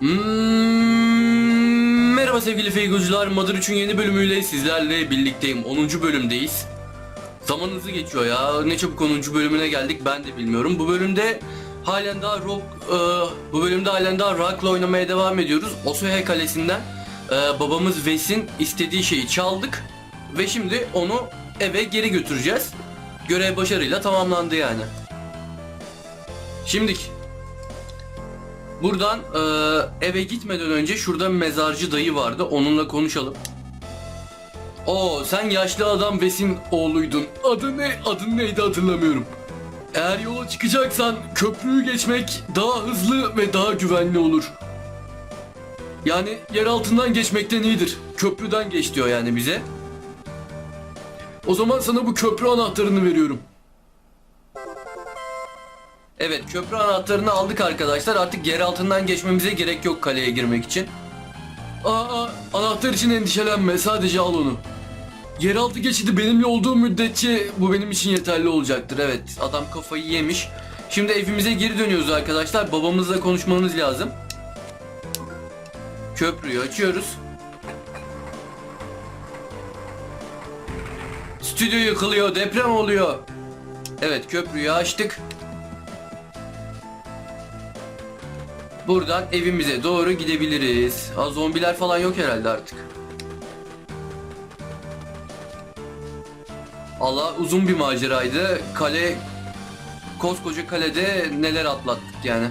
Hmm, merhaba sevgili Feygucular. Mother 3'ün yeni bölümüyle sizlerle birlikteyim. 10. bölümdeyiz. Zaman hızlı geçiyor ya. Ne çabuk 10. bölümüne geldik ben de bilmiyorum. Bu bölümde halen daha rock e, bu bölümde halen daha rock'la oynamaya devam ediyoruz. Osohe Kalesi'nden e, babamız Ves'in istediği şeyi çaldık ve şimdi onu eve geri götüreceğiz. Görev başarıyla tamamlandı yani. Şimdik Buradan eee, eve gitmeden önce şurada mezarcı dayı vardı. Onunla konuşalım. Oo sen yaşlı adam Ves'in oğluydun. Adı ne? Adın neydi hatırlamıyorum. Eğer yola çıkacaksan köprüyü geçmek daha hızlı ve daha güvenli olur. Yani yer altından geçmekten iyidir. Köprüden geç diyor yani bize. O zaman sana bu köprü anahtarını veriyorum. Evet köprü anahtarını aldık arkadaşlar. Artık yer altından geçmemize gerek yok kaleye girmek için. Aa, anahtar için endişelenme. Sadece al onu. Yeraltı geçidi benimle olduğu müddetçe bu benim için yeterli olacaktır. Evet adam kafayı yemiş. Şimdi evimize geri dönüyoruz arkadaşlar. Babamızla konuşmamız lazım. Köprüyü açıyoruz. Stüdyo yıkılıyor, deprem oluyor. Evet köprüyü açtık. Buradan evimize doğru gidebiliriz. Ha, zombiler falan yok herhalde artık. Allah uzun bir maceraydı. Kale koskoca kalede neler atlattık yani.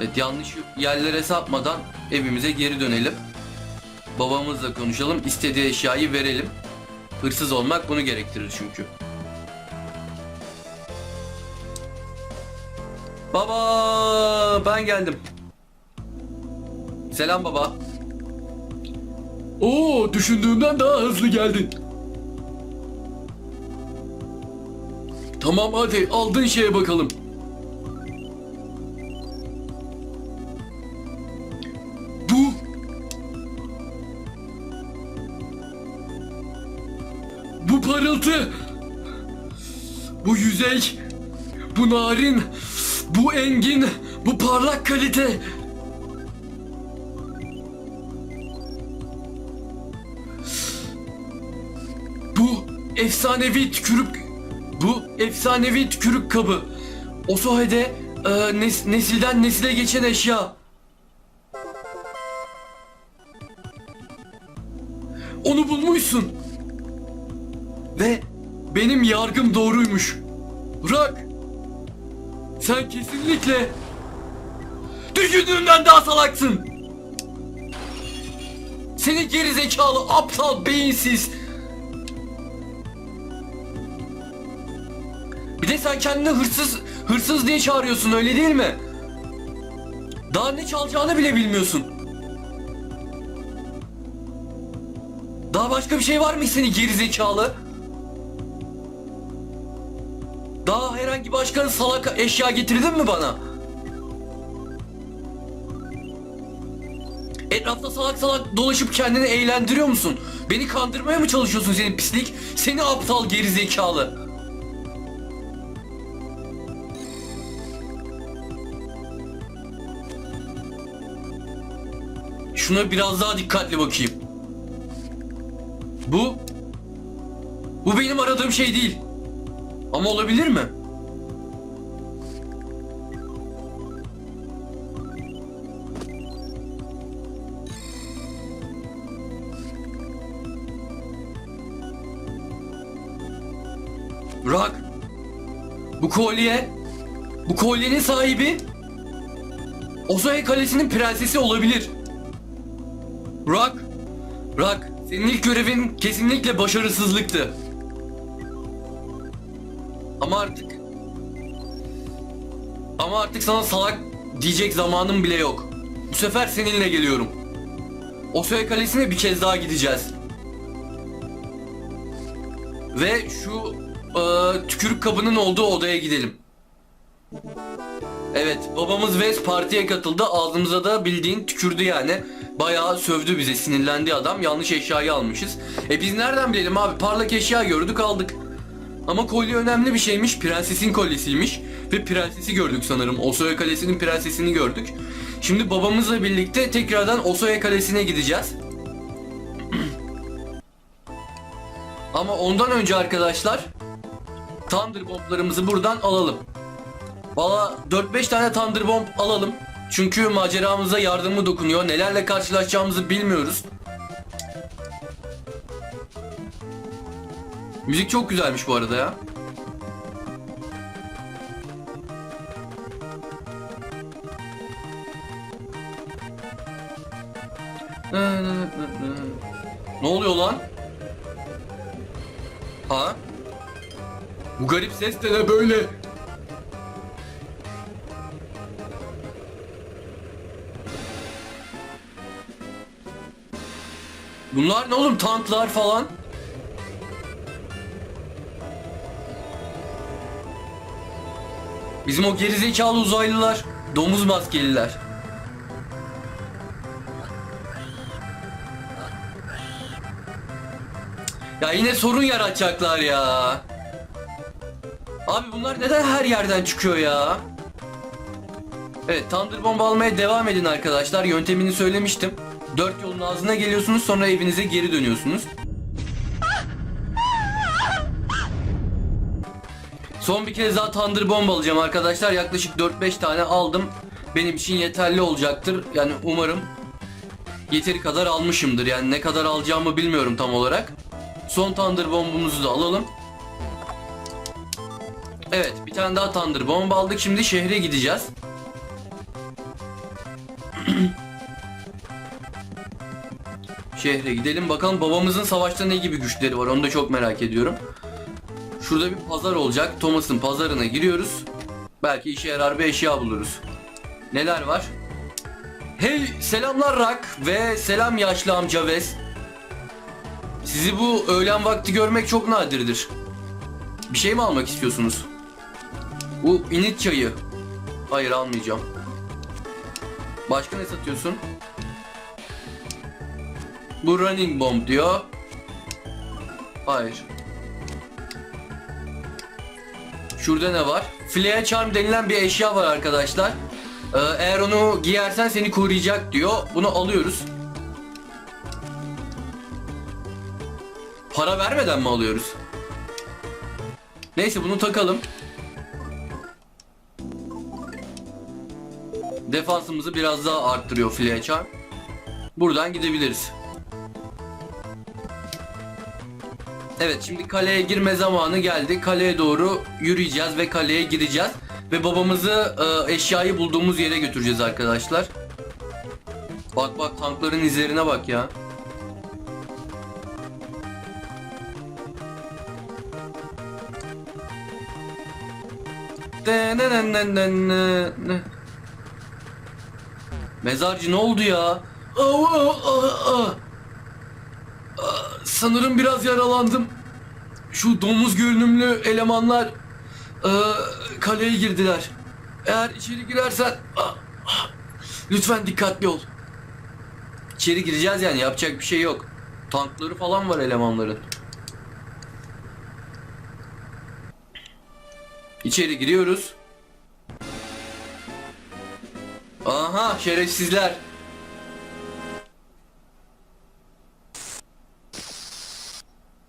Evet yanlış yerlere sapmadan evimize geri dönelim. Babamızla konuşalım. istediği eşyayı verelim. Hırsız olmak bunu gerektirir çünkü. Baba ben geldim. Selam baba. Oo düşündüğümden daha hızlı geldin. Tamam hadi aldığın şeye bakalım. Bu Bu parıltı Bu yüzey Bu narin Bu engin Bu parlak kalite. Bu efsanevi tükürük Bu efsanevi tükürük kabı. Osohe'de e, nes- nesilden nesile geçen eşya. Onu bulmuşsun. Ve benim yargım doğruymuş. Bırak. Sen kesinlikle Düşündüğümden daha salaksın Seni geri aptal beyinsiz Bir de sen kendini hırsız hırsız diye çağırıyorsun öyle değil mi? Daha ne çalacağını bile bilmiyorsun. Daha başka bir şey var mı seni geri? Daha herhangi başka salak eşya getirdin mi bana? Etrafta salak salak dolaşıp kendini eğlendiriyor musun? Beni kandırmaya mı çalışıyorsun senin pislik? Seni aptal geri zekalı. Şuna biraz daha dikkatli bakayım. Bu bu benim aradığım şey değil. Ama olabilir mi? Kolye bu kolyenin sahibi Ozoe Kalesi'nin prensesi olabilir. Rock. Rock. Senin ilk görevin kesinlikle başarısızlıktı. Ama artık... Ama artık sana salak diyecek zamanım bile yok. Bu sefer seninle geliyorum. Osoya Kalesi'ne bir kez daha gideceğiz. Ve şu e, tükürük kabının olduğu odaya gidelim. Evet babamız Wes partiye katıldı ağzımıza da bildiğin tükürdü yani Bayağı sövdü bize sinirlendi adam yanlış eşyayı almışız E biz nereden bilelim abi parlak eşya gördük aldık Ama kolye önemli bir şeymiş. Prensesin kolyesiymiş. Ve prensesi gördük sanırım. Osoya Kalesi'nin prensesini gördük. Şimdi babamızla birlikte tekrardan Osoya Kalesi'ne gideceğiz. Ama ondan önce arkadaşlar Thunderbomb'larımızı buradan alalım. Valla 4-5 tane Thunderbomb alalım. Çünkü maceramıza yardımı dokunuyor. Nelerle karşılaşacağımızı bilmiyoruz. Müzik çok güzelmiş bu arada ya. Ne oluyor lan? Ha? Bu garip ses de ne böyle? Bunlar ne oğlum tanklar falan? Bizim o gerizekalı uzaylılar, domuz maskeliler. Ya yine sorun yaratacaklar ya. Abi bunlar neden her yerden çıkıyor ya? Evet Thunder Bomb almaya devam edin arkadaşlar. Yöntemini söylemiştim. Dört yolun ağzına geliyorsunuz sonra evinize geri dönüyorsunuz. Son bir kez daha Thunder Bomb alacağım arkadaşlar. Yaklaşık 4-5 tane aldım. Benim için yeterli olacaktır. Yani umarım yeteri kadar almışımdır. Yani ne kadar alacağımı bilmiyorum tam olarak. Son Thunder Bomb'umuzu da alalım. Evet bir tane daha Thunder Bomb aldık. Şimdi şehre gideceğiz. Şehre gidelim bakalım babamızın savaşta ne gibi güçleri var onu da çok merak ediyorum. Şurada bir pazar olacak. Thomas'ın pazarına giriyoruz. Belki işe yarar bir eşya buluruz. Neler var? Hey selamlar Rak ve selam yaşlı amca Ves. Sizi bu öğlen vakti görmek çok nadirdir. Bir şey mi almak istiyorsunuz? Bu init çayı. Hayır almayacağım. Başka ne satıyorsun? Bu running bomb diyor. Hayır. Şurada ne var? Flare charm denilen bir eşya var arkadaşlar. Ee, eğer onu giyersen seni koruyacak diyor. Bunu alıyoruz. Para vermeden mi alıyoruz? Neyse bunu takalım. Defansımızı biraz daha arttırıyor Flare charm. Buradan gidebiliriz. Evet şimdi kaleye girme zamanı geldi. Kaleye doğru yürüyeceğiz ve kaleye gireceğiz. Ve babamızı e, eşyayı bulduğumuz yere götüreceğiz arkadaşlar. Bak bak tankların izlerine bak ya. Mezarcı ne oldu ya? Aa, aa, aa. Sanırım biraz yaralandım. Şu domuz görünümlü elemanlar e, kaleye girdiler. Eğer içeri girersen ah, ah, lütfen dikkatli ol. İçeri gireceğiz yani yapacak bir şey yok. Tankları falan var elemanların. İçeri giriyoruz. Aha şerefsizler.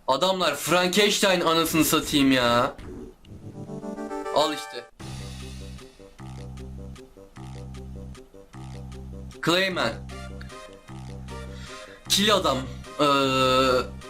Adamlar Frankenstein anasını satayım ya. Al işte. Clayman. Kill adam. Ee...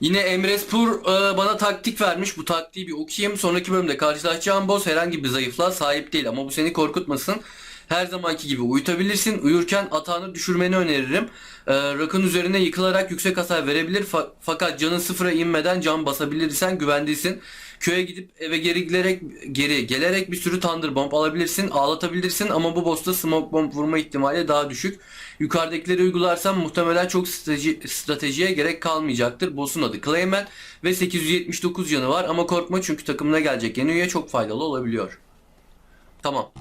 Yine Emrespur e, bana taktik vermiş. Bu taktiği bir okuyayım. Sonraki bölümde karşılaşacağım boss herhangi bir zayıflığa sahip değil ama bu seni korkutmasın. Her zamanki gibi uyutabilirsin. Uyurken atağını düşürmeni öneririm. E, rakın üzerine yıkılarak yüksek hasar verebilir. Fa- fakat canın sıfıra inmeden can basabilirsen güvendesin. Köye gidip eve geri gelerek geri gelerek bir sürü Thunder Bomb alabilirsin, ağlatabilirsin ama bu boss'ta Smoke Bomb vurma ihtimali daha düşük. Yukarıdakileri uygularsan muhtemelen çok strateji, stratejiye gerek kalmayacaktır. Boss'un adı Clayman ve 879 canı var ama korkma çünkü takımına gelecek yeni üye çok faydalı olabiliyor. Tamam.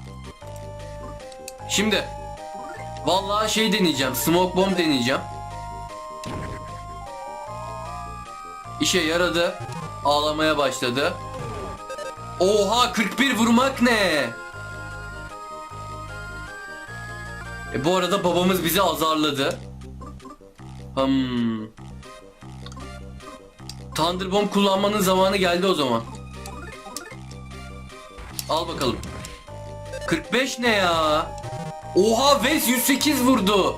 Şimdi Vallahi şey deneyeceğim. Smoke bomb deneyeceğim. İşe yaradı. Ağlamaya başladı. Oha 41 vurmak ne? E bu arada babamız bizi azarladı. Hmm. Thunderbomb kullanmanın zamanı geldi o zaman. Al bakalım. 45 ne ya? Oha Vez 108 vurdu.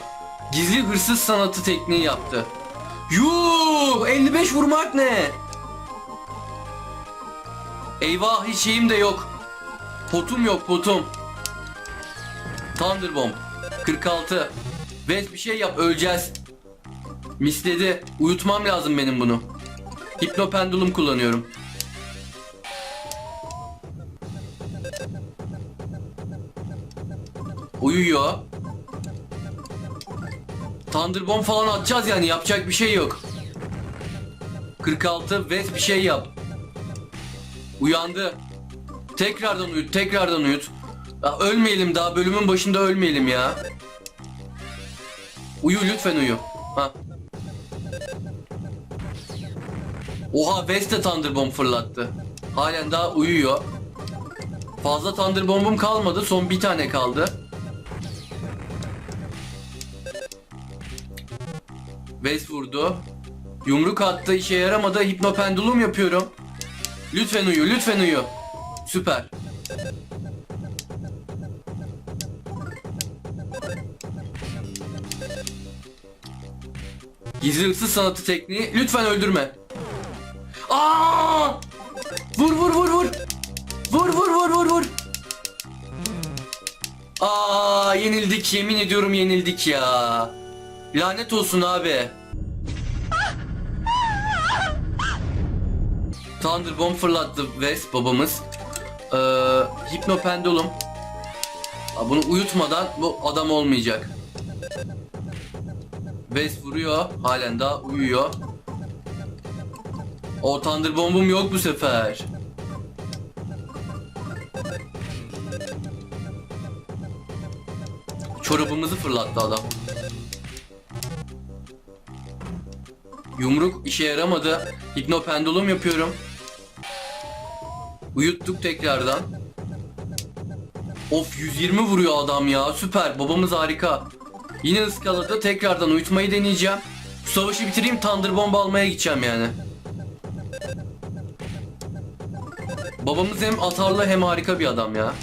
Gizli hırsız sanatı tekniği yaptı. Yuh 55 vurmak ne? Eyvah hiç şeyim de yok. Potum yok potum. Thunderbomb 46. Vez bir şey yap öleceğiz. Misledi. Uyutmam lazım benim bunu. Hipnopendulum kullanıyorum. Uyuyor. Thunderbomb falan atacağız yani yapacak bir şey yok. 46 Vez bir şey yap. Uyandı. Tekrardan uyut, tekrardan uyut. Ya ölmeyelim daha bölümün başında ölmeyelim ya. Uyu lütfen uyu. Ha. Oha Vez de Thunderbomb fırlattı. Halen daha uyuyor. Fazla Thunderbomb'um kalmadı. Son bir tane kaldı. Vez vurdu. Yumruk attı işe yaramadı. Hipnopendulum yapıyorum. Lütfen uyu, lütfen uyu. Süper. Gizli hırsız sanatı tekniği. Lütfen öldürme. Aa! Vur vur vur vur. Vur vur vur vur vur. Aa yenildik yemin ediyorum yenildik ya. Lanet olsun abi. Thunderbomb fırlattı Wes babamız. Ee, Hipnopendulum. Aa, Bunu uyutmadan bu adam olmayacak. Wes vuruyor. Halen daha uyuyor. O Thunderbomb'um yok bu sefer. Çorabımızı fırlattı adam. Yumruk işe yaramadı. Hipnopendulum yapıyorum. Uyuttuk tekrardan. Of 120 vuruyor adam ya. Süper. Babamız harika. Yine ıskaladı. Tekrardan uyutmayı deneyeceğim. Bu savaşı bitireyim. Thunderbomb almaya gideceğim yani. Babamız hem atarlı hem harika bir adam ya.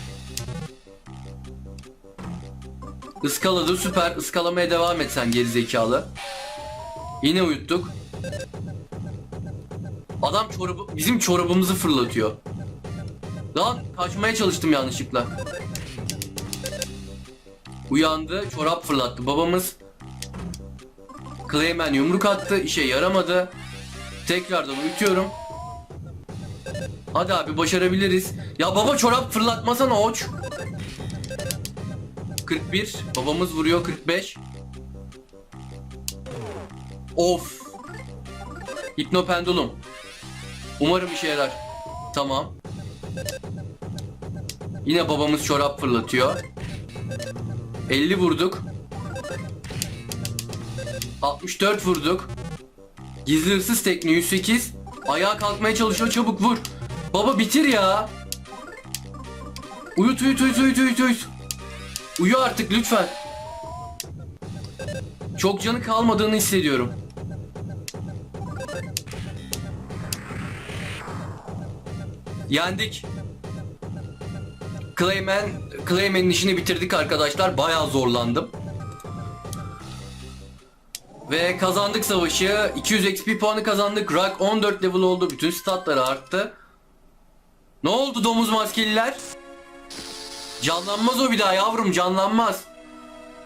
Iskaladı süper. Iskalamaya devam et sen gerizekalı. Yine uyuttuk. Adam çorabı, bizim çorabımızı fırlatıyor. Lan kaçmaya çalıştım yanlışlıkla. Uyandı, çorap fırlattı. Babamız Clayman yumruk attı, işe yaramadı. Tekrardan uyutuyorum. Hadi abi başarabiliriz. Ya baba çorap fırlatmasana oç. 41. Babamız vuruyor 45. Of. Hipnopendulum. Umarım işe yarar. Tamam. Yine babamız çorap fırlatıyor. 50 vurduk. 64 vurduk. Gizli hırsız tekniği 108. Ayağa kalkmaya çalışıyor çabuk vur. Baba bitir ya. Uyut uyut uyut uyut uyut uyut. Uyu artık lütfen. Çok canı kalmadığını hissediyorum. Yendik. Clayman, Clayman'in işini bitirdik arkadaşlar. Bayağı zorlandım. Ve kazandık savaşı. 200 XP puanı kazandık. Rock 14 level oldu. Bütün statları arttı. Ne oldu domuz maskeliler? Canlanmaz o bir daha yavrum canlanmaz.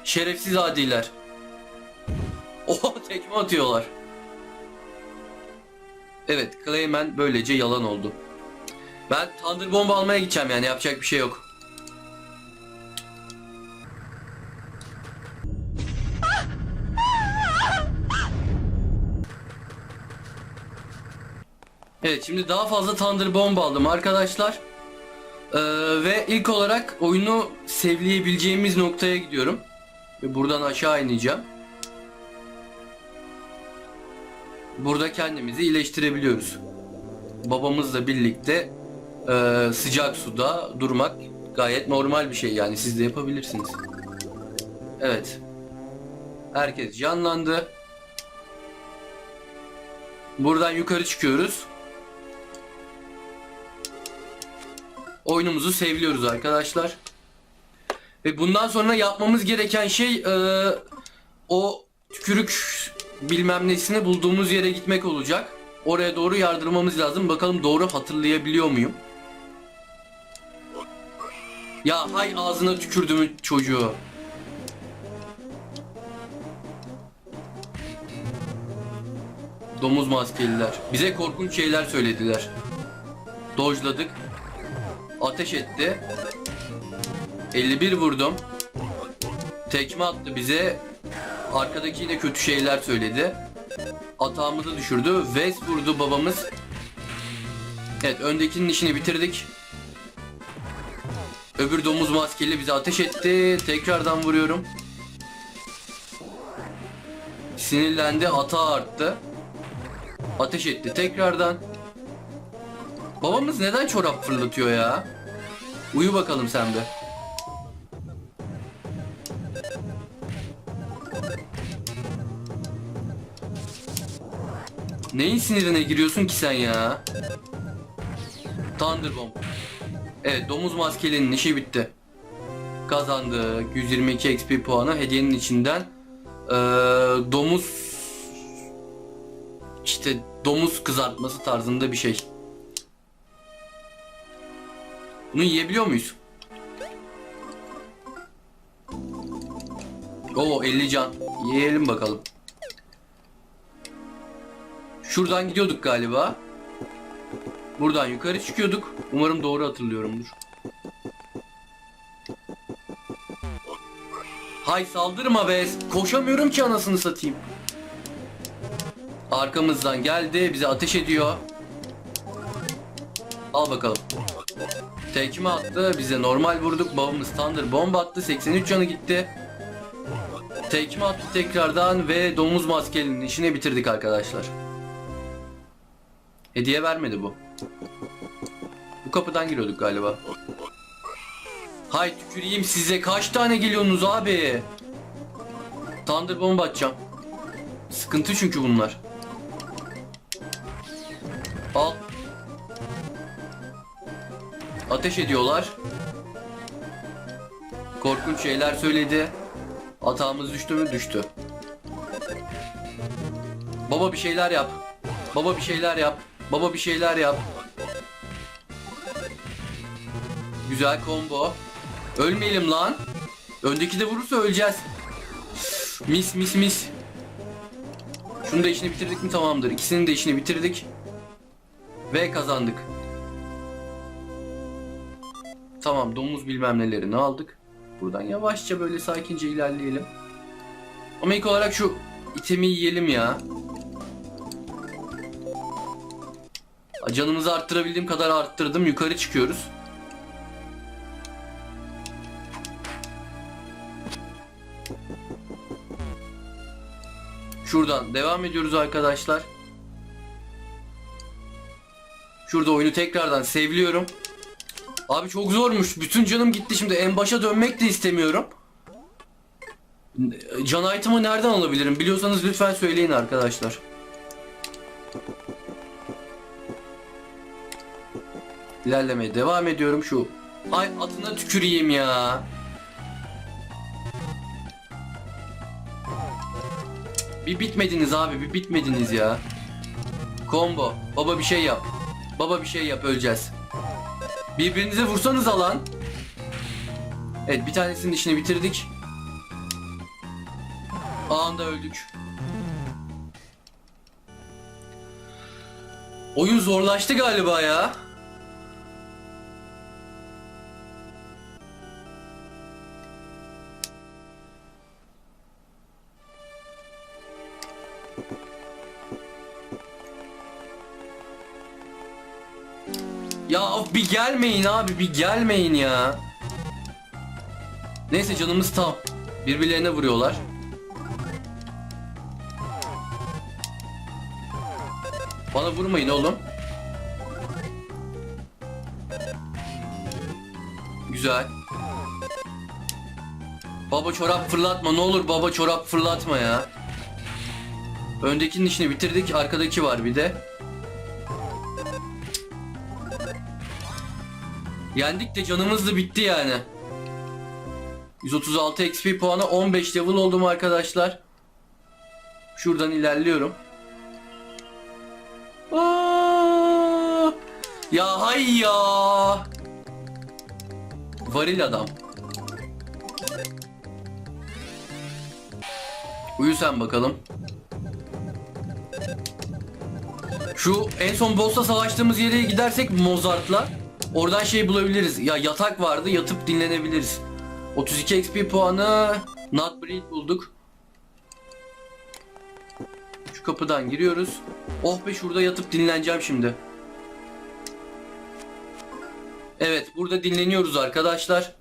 Şerefsiz adiler. Oha tekme atıyorlar. Evet Clayman böylece yalan oldu. Ben Thunderbomb almaya gideceğim yani yapacak bir şey yok. Evet şimdi daha fazla Thunderbomb aldım arkadaşlar. Ee, ve ilk olarak oyunu sevleyebileceğimiz noktaya gidiyorum. Ve buradan aşağı ineceğim. Burada kendimizi iyileştirebiliyoruz. Babamızla birlikte e, sıcak suda durmak gayet normal bir şey yani siz de yapabilirsiniz. Evet. Herkes canlandı. Buradan yukarı çıkıyoruz. Oyunumuzu sevliyoruz arkadaşlar. Ve bundan sonra yapmamız gereken şey e, o tükürük bilmem nesini bulduğumuz yere gitmek olacak. Oraya doğru yardırmamız lazım. Bakalım doğru hatırlayabiliyor muyum? Ya hay ağzına tükürdüm çocuğu. Domuz maskeliler. Bize korkunç şeyler söylediler. Dojladık. Ateş etti. 51 vurdum. Tekme attı bize. Arkadaki yine kötü şeyler söyledi. Atağımızı düşürdü. West vurdu babamız. Evet öndekinin işini bitirdik. Öbür domuz maskeli bize ateş etti. Tekrardan vuruyorum. Sinirlendi. Atağı arttı. Ateş etti tekrardan. Babamız neden çorap fırlatıyor ya? Uyu bakalım sen de. Neyin sinirine giriyorsun ki sen ya? Thunderbomb. Evet domuz maskelinin işi bitti. Kazandı. 122 XP puanı hediyenin içinden. Ee, domuz işte domuz kızartması tarzında bir şey. Bunu yiyebiliyor muyuz? Oo 50 can. Yiyelim bakalım. Şuradan gidiyorduk galiba. Buradan yukarı çıkıyorduk. Umarım doğru hatırlıyorumdur. Hay saldırma be. Koşamıyorum ki anasını satayım. Arkamızdan geldi. Bize ateş ediyor. Al bakalım. Tekme attı. Bize normal vurduk. Babamız Thunder bomb attı. 83 canı gitti. Tekme attı tekrardan ve domuz maskelinin işini bitirdik arkadaşlar. Hediye vermedi bu. Bu kapıdan giriyorduk galiba. Hay tüküreyim size kaç tane geliyorsunuz abi? Thunder bomb atacağım. Sıkıntı çünkü bunlar. Al. Ateş ediyorlar. Korkunç şeyler söyledi. Atağımız düştü mü? Düştü. Baba bir şeyler yap. Baba bir şeyler yap. Baba bir şeyler yap. Güzel combo. Ölmeyelim lan. Öndeki de vurursa öleceğiz. Mis mis mis. Şunu da işini bitirdik mi tamamdır. İkisinin de işini bitirdik. Ve kazandık. Tamam domuz bilmem nelerini aldık. Buradan yavaşça böyle sakince ilerleyelim. Ama ilk olarak şu itemi yiyelim ya. Canımızı arttırabildiğim kadar arttırdım. Yukarı çıkıyoruz. Şuradan devam ediyoruz arkadaşlar. Şurada oyunu tekrardan sevliyorum. Abi çok zormuş. Bütün canım gitti şimdi. En başa dönmek de istemiyorum. Can item'ı nereden alabilirim? Biliyorsanız lütfen söyleyin arkadaşlar. İlerlemeye devam ediyorum şu. Ay adına tüküreyim ya. Bir bitmediniz abi bir bitmediniz ya. Combo. Baba bir şey yap. Baba bir şey yap öleceğiz. Birbirinize vursanız alan. Evet bir tanesinin işini bitirdik. Anında öldük. Oyun zorlaştı galiba ya. Ya of bir gelmeyin abi bir gelmeyin ya. Neyse canımız tam. Birbirlerine vuruyorlar. Bana vurmayın oğlum. Güzel. Baba çorap fırlatma ne olur baba çorap fırlatma ya. Öndekinin işini bitirdik arkadaki var bir de. Yendik de canımız da bitti yani. 136 XP puanı 15 level oldum arkadaşlar. Şuradan ilerliyorum. Aa! Ya hay ya. Varil adam. Uyu sen bakalım. Şu en son boss'la savaştığımız yere gidersek Mozart'la oradan şey bulabiliriz. Ya yatak vardı yatıp dinlenebiliriz. 32 XP puanı Not Breed bulduk. Şu kapıdan giriyoruz. Oh be şurada yatıp dinleneceğim şimdi. Evet burada dinleniyoruz arkadaşlar.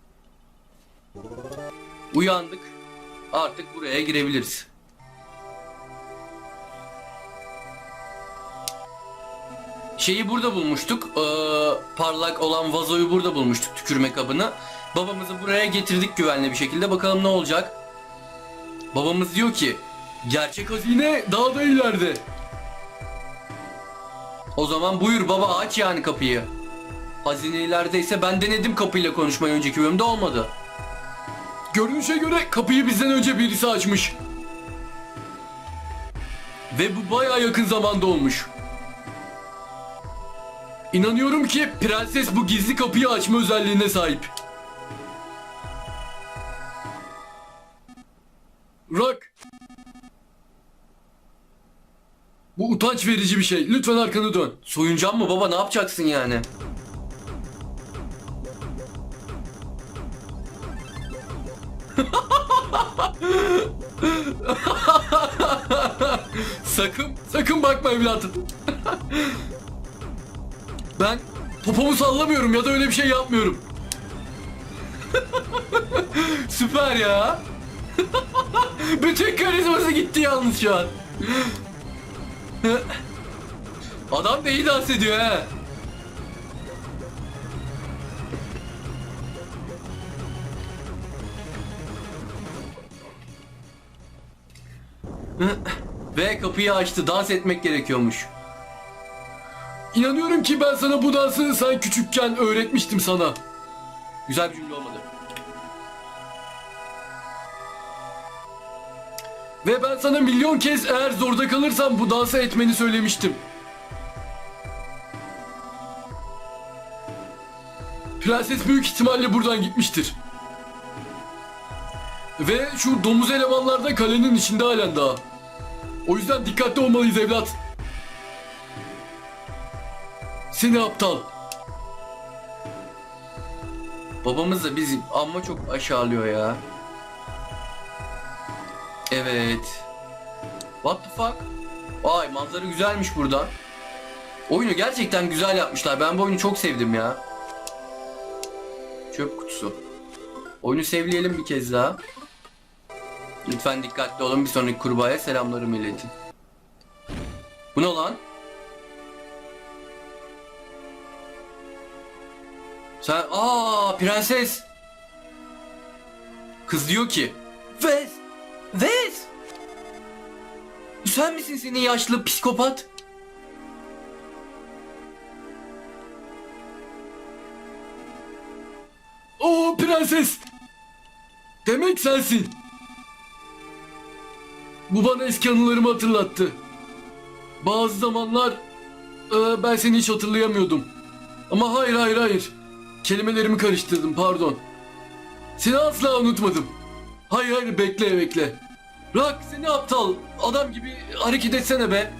Uyandık. Artık buraya girebiliriz. Şeyi burada bulmuştuk. Ee, parlak olan vazoyu burada bulmuştuk tükürme kabını. Babamızı buraya getirdik güvenli bir şekilde. Bakalım ne olacak. Babamız diyor ki gerçek hazine daha da ileride. O zaman buyur baba aç yani kapıyı. Hazine ilerideyse ben denedim kapıyla konuşmayı önceki bölümde olmadı. Görünüşe göre kapıyı bizden önce birisi açmış. Ve bu baya yakın zamanda olmuş. İnanıyorum ki prenses bu gizli kapıyı açma özelliğine sahip. Rock. Bu utanç verici bir şey. Lütfen arkanı dön. Soyuncan mı baba ne yapacaksın yani? sakın, sakın bakma evladım. ben popomu sallamıyorum ya da öyle bir şey yapmıyorum. Süper ya. Bütün karizması gitti yalnız şu an. Adam da iyi dans ediyor he. Ve kapıyı açtı. Dans etmek gerekiyormuş. İnanıyorum ki ben sana bu dansı sen küçükken öğretmiştim sana. Güzel bir cümle olmadı. Ve ben sana milyon kez eğer zorda kalırsan bu dansı etmeni söylemiştim. Prenses büyük ihtimalle buradan gitmiştir. Ve şu domuz elemanlar da kalenin içinde halen daha. O yüzden dikkatli olmalıyız evlat. Seni aptal. Babamız da bizi amma çok aşağılıyor ya. Evet. What the fuck? Vay manzara güzelmiş burada. Oyunu gerçekten güzel yapmışlar. Ben bu oyunu çok sevdim ya. Çöp kutusu. Oyunu sevleyelim bir kez daha. Lütfen dikkatli olun. Bir sonraki kurbağaya selamlarımı iletin. Bu ne lan? Sen aa prenses. Kız diyor ki Vez Vez. Sen misin senin yaşlı psikopat? Oo prenses. Demek sensin. Bu bana eski anılarımı hatırlattı. Bazı zamanlar e, ben seni hiç hatırlayamıyordum. Ama hayır hayır hayır Kelimelerimi karıştırdım pardon. Seni asla unutmadım. Hayır hayır bekle bekle. Rak seni aptal. Adam gibi hareket etsene be.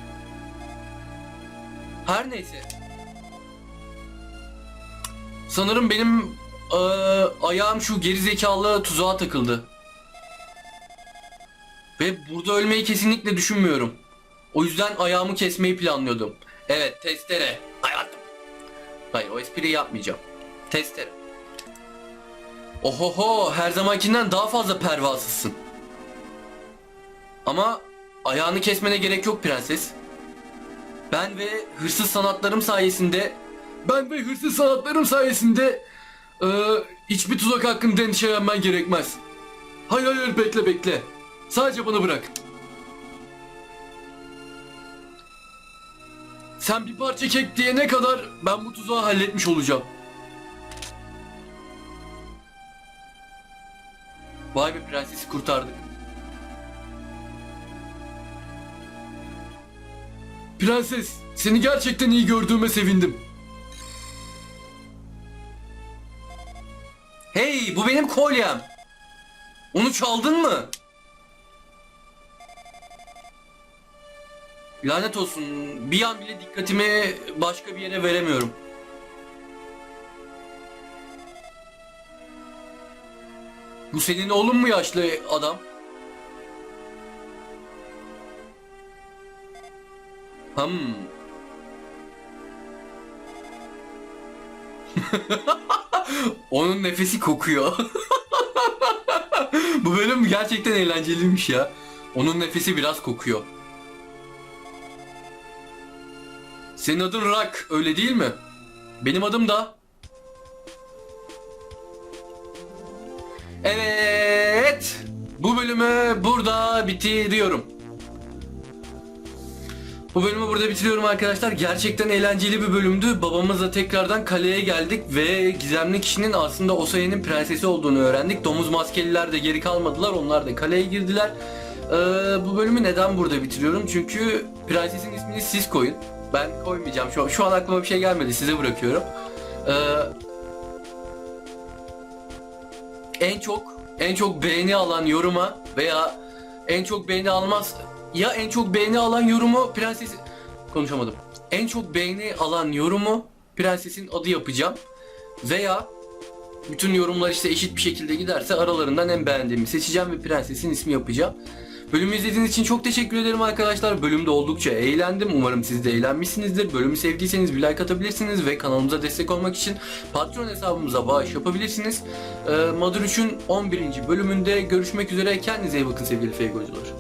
Her neyse. Sanırım benim e, ayağım şu gerizekalı tuzağa takıldı. Ve burada ölmeyi kesinlikle düşünmüyorum. O yüzden ayağımı kesmeyi planlıyordum. Evet testere. Hayatım Hayır o espriyi yapmayacağım Testere Ohoho her zamankinden daha fazla pervasızsın. Ama ayağını kesmene gerek yok prenses. Ben ve hırsız sanatlarım sayesinde ben ve hırsız sanatlarım sayesinde eee, hiçbir tuzak hakkında endişelenmen gerekmez. Hayır hayır bekle bekle. Sadece bana bırak. Sen bir parça kek diyene kadar ben bu tuzağı halletmiş olacağım. Vay be prensesi kurtardık. Prenses, seni gerçekten iyi gördüğüme sevindim. Hey, bu benim kolyem. Onu çaldın mı? Lanet olsun. Bir an bile dikkatimi başka bir yere veremiyorum. Bu senin oğlun mu yaşlı adam? Hmm. Onun nefesi kokuyor. Bu bölüm gerçekten eğlenceliymiş ya. Onun nefesi biraz kokuyor. Senin adın Rak, öyle değil mi? Benim adım da. Evet. Bu bölümü burada bitiriyorum. Bu bölümü burada bitiriyorum arkadaşlar. Gerçekten eğlenceli bir bölümdü. Babamızla tekrardan kaleye geldik ve gizemli kişinin aslında Osaya'nın prensesi olduğunu öğrendik. Domuz maskeliler de geri kalmadılar. Onlar da kaleye girdiler. Ee, bu bölümü neden burada bitiriyorum? Çünkü prensesin ismini siz koyun. Ben koymayacağım. Şu, şu an aklıma bir şey gelmedi. Size bırakıyorum. Ee, en çok en çok beğeni alan yoruma veya en çok beğeni almaz ya en çok beğeni alan yorumu prensesin konuşamadım. En çok beğeni alan yorumu prensesin adı yapacağım veya bütün yorumlar işte eşit bir şekilde giderse aralarından en beğendiğimi seçeceğim ve prensesin ismi yapacağım. Bölümü izlediğiniz için çok teşekkür ederim arkadaşlar. Bölümde oldukça eğlendim. Umarım siz de eğlenmişsinizdir. Bölümü sevdiyseniz bir like atabilirsiniz ve kanalımıza destek olmak için Patreon hesabımıza bağış yapabilirsiniz. Ee, Mother 3'ün 11. bölümünde görüşmek üzere. Kendinize iyi bakın sevgili Feygocular.